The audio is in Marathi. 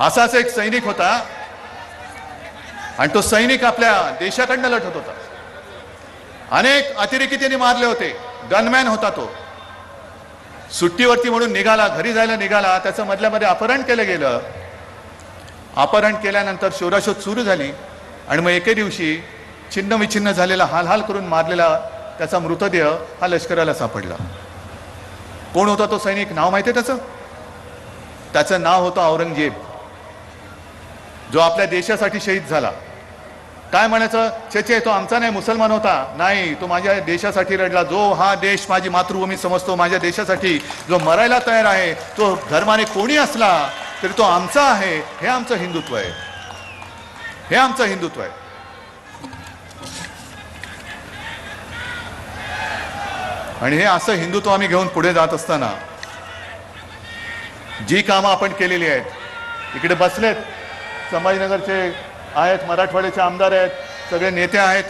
असाच एक सैनिक होता. आणि तो सैनिक आपल्या देशाकडनं लढत होता. अनेक अतिरेकी त्यांनी मारले होते. गनमॅन होता तो. सुट्टीवरती म्हणून निघाला घरी जायला निघाला. त्याचं मधल्यामध्ये अपहरण केलं गेलं. अपहरण केल्यानंतर शोधाशोध सुरू झाली. आणि मग एके दिवशी छिन्न विछिन्न झालेला हालहाल करून मारलेला त्याचा मृतदेह हा लष्कराला सापडला. कोण होता तो सैनिक? नाव माहिती आहे त्याचं? त्याचं नाव होतं औरंगजेब. जो आपल्या देशासाठी शहीद झाला. काय म्हणायचं? चे चे तो आमचा नाही मुसलमान होता. नाही तो माझ्या देशासाठी लढला जो हा देश माझी मातृभूमी समजतो माझ्या देशासाठी जो मरायला तयार आहे तो धर्माने कोणी असला तरी तो आमचा आहे. हे आमचं हिंदुत्व आहे. हे आमचं हिंदुत्व आहे. आणि हे असं हिंदुत्व आम्ही घेऊन पुढे जात असताना जी कामं आपण केलेली आहेत इकडे बसलेत. संभाजीनगरचे आहेत मराठवाड्याचे आमदार आहेत सगळे नेते आहेत.